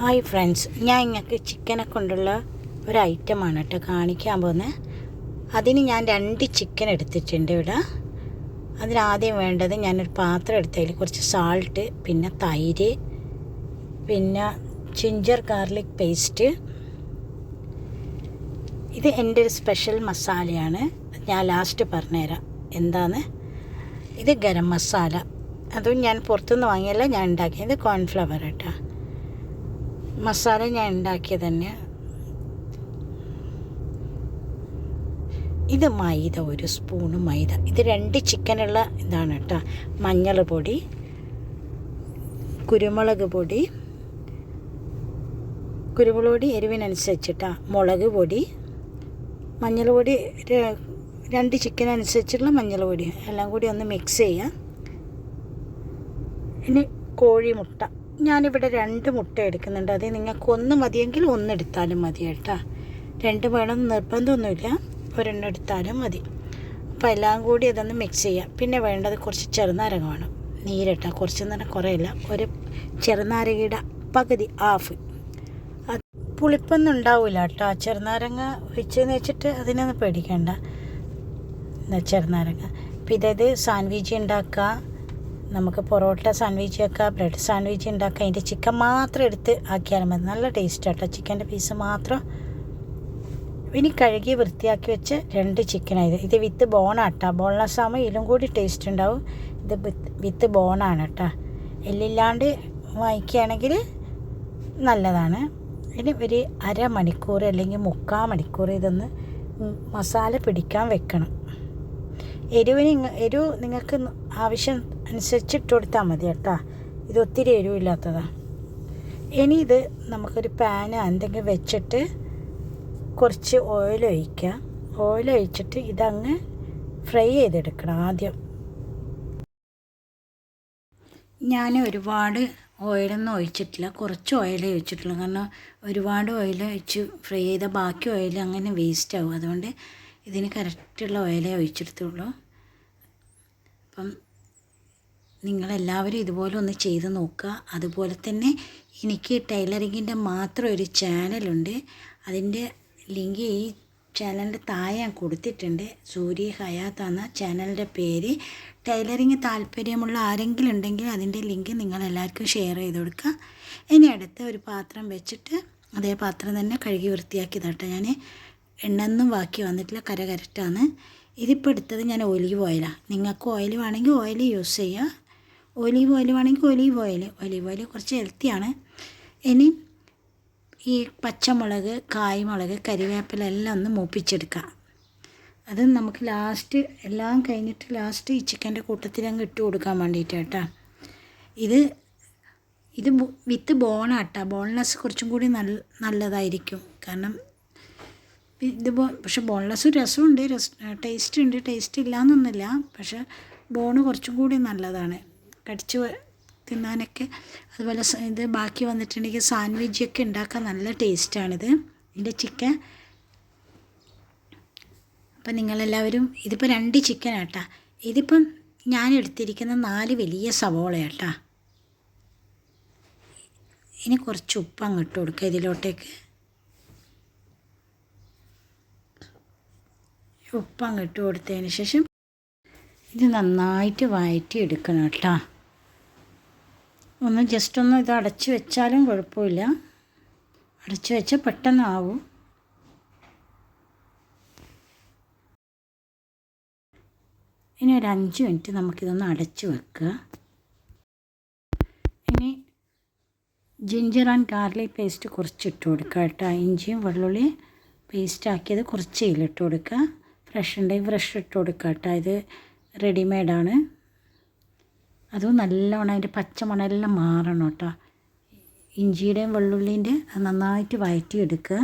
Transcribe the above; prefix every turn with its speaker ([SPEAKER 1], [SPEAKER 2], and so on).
[SPEAKER 1] Hi friends ഞാൻ നിങ്ങൾക്ക് ചിക്കനെ കൊണ്ടുള്ള ഒരു ഐറ്റമാണ് കേട്ടോ കാണിക്കാൻ പോകുന്നത് അതിന് ഞാൻ രണ്ട് ചിക്കൻ എടുത്തിട്ടുണ്ട് ഇവിടെ. അതിനാദ്യം വേണ്ടത് ഞാനൊരു പാത്രം എടുത്തതിൽ കുറച്ച് സാൾട്ട് പിന്നെ തൈര് പിന്നെ ജിഞ്ചർ ഗാർലിക് പേസ്റ്റ് ഇത് എന്റെ ഒരു സ്പെഷ്യൽ മസാലയാണ് ഞാൻ ലാസ്റ്റ് പറഞ്ഞുതരാം. എന്താണ് ഇത് ഗരം മസാല അതും ഞാൻ പുറത്തുനിന്ന് വാങ്ങിയല്ല ഞാൻ ഉണ്ടാക്കിയത് കോൺഫ്ലവർ കേട്ടോ മസാല ഞാൻ ഉണ്ടാക്കിയത് തന്നെ. ഇത് മൈദ ഒരു സ്പൂണ് മൈദ. ഇത് രണ്ട് ചിക്കനുള്ള ഇതാണ് കേട്ടോ. മഞ്ഞൾ പൊടി കുരുമുളക് പൊടി കുരുമുളക് പൊടി എരിവിനനുസരിച്ചിട്ടാ. മുളക് പൊടി മഞ്ഞൾ പൊടി രണ്ട് ചിക്കൻ അനുസരിച്ചുള്ള മഞ്ഞൾ പൊടി. എല്ലാം കൂടി ഒന്ന് മിക്സ് ചെയ്യാം. ഇനി കോഴിമുട്ട. ഞാനിവിടെ രണ്ട് മുട്ട എടുക്കുന്നുണ്ട്. അത് നിങ്ങൾക്ക് ഒന്ന് മതിയെങ്കിൽ ഒന്ന് എടുത്താലും മതി കേട്ടോ. രണ്ട് വേണം നിർബന്ധമൊന്നുമില്ല. ഒരെണ്ണം എടുത്താലും മതി. അപ്പോൾ എല്ലാം കൂടി അതൊന്ന് മിക്സ് ചെയ്യാം. പിന്നെ വേണ്ടത് കുറച്ച് ചെറുനാരങ്ങ വേണം. നീരിട്ട കുറച്ച് തന്നെ കുറേയില്ല. ഒരു ചെറുനാരങ്ങയുടെ പകുതി ഹാഫ് അത് പുളിപ്പൊന്നും ഉണ്ടാവില്ല കേട്ടോ. ചെറുനാരങ്ങ ഒഴിച്ചെന്ന് വെച്ചിട്ട് അതിനൊന്നും പേടിക്കണ്ട. ചെറുനാരങ്ങ. അപ്പം ഇതായത് സാൻഡ്വിച്ച് ഉണ്ടാക്കുക. നമുക്ക് പൊറോട്ട സാൻഡ്വിച്ച് വെക്കാം ബ്രെഡ് സാൻഡ്വിച്ച് ഉണ്ടാക്കുക അതിന്റെ ചിക്കൻ മാത്രം എടുത്ത് ആക്കിയാലും മതി. നല്ല ടേസ്റ്റ് കേട്ടോ ചിക്കന്റെ പീസ് മാത്രം ഇനി കഴുകി വൃത്തിയാക്കി വെച്ച് രണ്ട് ചിക്കനായത് ഇത്. വിത്ത് ബോണാട്ടാ ബോൺലെസ് ആകുമ്പോൾ ഇതിലും കൂടി ടേസ്റ്റ് ഉണ്ടാവും. ഇത് വിത്ത് വിത്ത് ബോണാണ് കേട്ടോ എല്ലില്ലാണ്ട് വാങ്ങിക്കുകയാണെങ്കിൽ നല്ലതാണ്. ഇനി ഒരു അരമണിക്കൂർ അല്ലെങ്കിൽ മുക്കാൽ മണിക്കൂർ ഇതൊന്ന് മസാല പിടിക്കാൻ വെക്കണം. എരിവിന് എരിവ് നിങ്ങൾക്ക് ആവശ്യം അനുസരിച്ച് ഇട്ട് കൊടുത്താൽ മതി കേട്ടോ. ഇത് ഒത്തിരി എരിവില്ലാത്തതാണ് ഇനി ഇത് നമുക്കൊരു പാന് എന്തെങ്കിലും വെച്ചിട്ട് കുറച്ച് ഓയിൽ ഒഴിക്കുക ഓയിൽ ഒഴിച്ചിട്ട് ഇതങ്ങ് ഫ്രൈ ചെയ്തെടുക്കണം ആദ്യം. ഞാൻ ഒരുപാട് ഓയിലൊന്നും ഒഴിച്ചിട്ടില്ല. കുറച്ച് ഓയിൽ ഒഴിച്ചിട്ടുള്ളൂ. കാരണം ഒരുപാട് ഓയിൽ ഒഴിച്ച് ഫ്രൈ ചെയ്താൽ ബാക്കി ഓയിൽ അങ്ങനെ വേസ്റ്റ് ആവും. അതുകൊണ്ട് ഇതിന് കറക്റ്റുള്ള ഓയിലേ ഒഴിച്ചെടുത്തുള്ളൂ. അപ്പം നിങ്ങളെല്ലാവരും ഇതുപോലെ ഒന്ന് ചെയ്ത് നോക്കുക. അതുപോലെ തന്നെ എനിക്ക് ടൈലറിങ്ങിന്റെ മാത്രം ഒരു ചാനലുണ്ട്. അതിന്റെ ലിങ്ക് ഈ ചാനലിന്റെ താഴെ ഞാൻ കൊടുത്തിട്ടുണ്ട്. സൂര്യ ഹയാത്ത് എന്ന ചാനലിന്റെ പേര്. ടൈലറിങ് താല്പര്യമുള്ള ആരെങ്കിലും ഉണ്ടെങ്കിൽ അതിന്റെ ലിങ്ക് നിങ്ങളെല്ലാവർക്കും ഷെയർ ചെയ്ത് കൊടുക്കുക. ഇനി അടുത്ത ഒരു പാത്രം വെച്ചിട്ട് അതേ പാത്രം തന്നെ കഴുകി വൃത്തിയാക്കി തട്ടെ ഞാൻ എണ്ണൊന്നും ബാക്കി വന്നിട്ടില്ല കര കരറ്റാണ് ഇതിപ്പോൾ എടുത്തത് ഞാൻ ഒലീവ് ഓയിലാണ് നിങ്ങൾക്ക് ഓയിൽ വേണമെങ്കിൽ ഓയിൽ യൂസ് ചെയ്യുക ഒലീവ് ഓയിൽ വേണമെങ്കിൽ ഒലീവ് ഓയിൽ. ഒലീവ് ഓയിൽ കുറച്ച് ഹെൽത്തിയാണ് ഇനി ഈ പച്ചമുളക് കായ്മുളക് കരിവേപ്പില എല്ലാം ഒന്ന് മൂപ്പിച്ചെടുക്കാം. അത് നമുക്ക് ലാസ്റ്റ് എല്ലാം കഴിഞ്ഞിട്ട് ലാസ്റ്റ് ഈ ചിക്കന്റെ കൂട്ടത്തിൽ അങ്ങ് ഇട്ട് കൊടുക്കാൻ വേണ്ടിയിട്ട് കേട്ടോ. ഇത് ഇത് വിത്ത് ബോണാട്ടാ ബോൺലെസ് കുറച്ചും കൂടി നല്ല നല്ലതായിരിക്കും. കാരണം ഇത് പക്ഷെ ബോൺലെസ് രസമുണ്ട് രസ ടേസ്റ്റ് ഉണ്ട് ടേസ്റ്റ് ഇല്ലയെന്നൊന്നുമില്ല പക്ഷെ ബോണ് കുറച്ചും കൂടി നല്ലതാണ്. കടിച്ച് തിന്നാനൊക്കെ അതുപോലെ ഇത് ബാക്കി വന്നിട്ടുണ്ടെങ്കിൽ സാൻഡ്വിച്ചൊക്കെ ഉണ്ടാക്കാൻ നല്ല ടേസ്റ്റാണിത്. ഇതിന്റെ ചിക്കൻ. അപ്പം നിങ്ങളെല്ലാവരും ഇതിപ്പോൾ രണ്ട് ചിക്കൻ ആട്ടാ ഇതിപ്പം ഞാൻ എടുത്തിരിക്കുന്ന നാല് വലിയ സവോള ആട്ടാ ഇനി കുറച്ച് ഉപ്പ് അങ്ങ് ഇട്ട് കൊടുക്കുക ഇതിലോട്ടേക്ക്. ഉപ്പ് അങ്ങ് ഇട്ട് കൊടുത്തതിന് ശേഷം ഇത് നന്നായിട്ട് വഴറ്റി എടുക്കണം കേട്ടോ. ഒന്ന് ജസ്റ്റ് ഒന്ന് ഇത് അടച്ച് വെച്ചാലും കുഴപ്പമില്ല. അടച്ച് വെച്ചാൽ പെട്ടെന്നാവും. ഇനി ഒരു അഞ്ച് മിനിറ്റ് നമുക്കിതൊന്ന് അടച്ച് വെക്കുക. ഇനി ജിഞ്ചർ ആൻഡ് ഗാർലിക് പേസ്റ്റ് കുറച്ചിട്ട് കൊടുക്കുക കേട്ടോ. ഇഞ്ചിയും വെള്ളുള്ളി പേസ്റ്റാക്കിയത് കുറച്ച് ഇതിലിട്ട് കൊടുക്കുക. ഫ്രഷ് ഉണ്ടെങ്കിൽ ഫ്രഷ് ഇട്ട് കൊടുക്കുക കേട്ടോ. ഇത് റെഡിമെയ്ഡാണ്. അതും നല്ലോണം അതിന്റെ പച്ചമണമെല്ലാം മാറണം കേട്ടോ. ഇഞ്ചിയുടെയും വെള്ളുള്ളീന്റെ നന്നായിട്ട് വഴറ്റി എടുക്കുക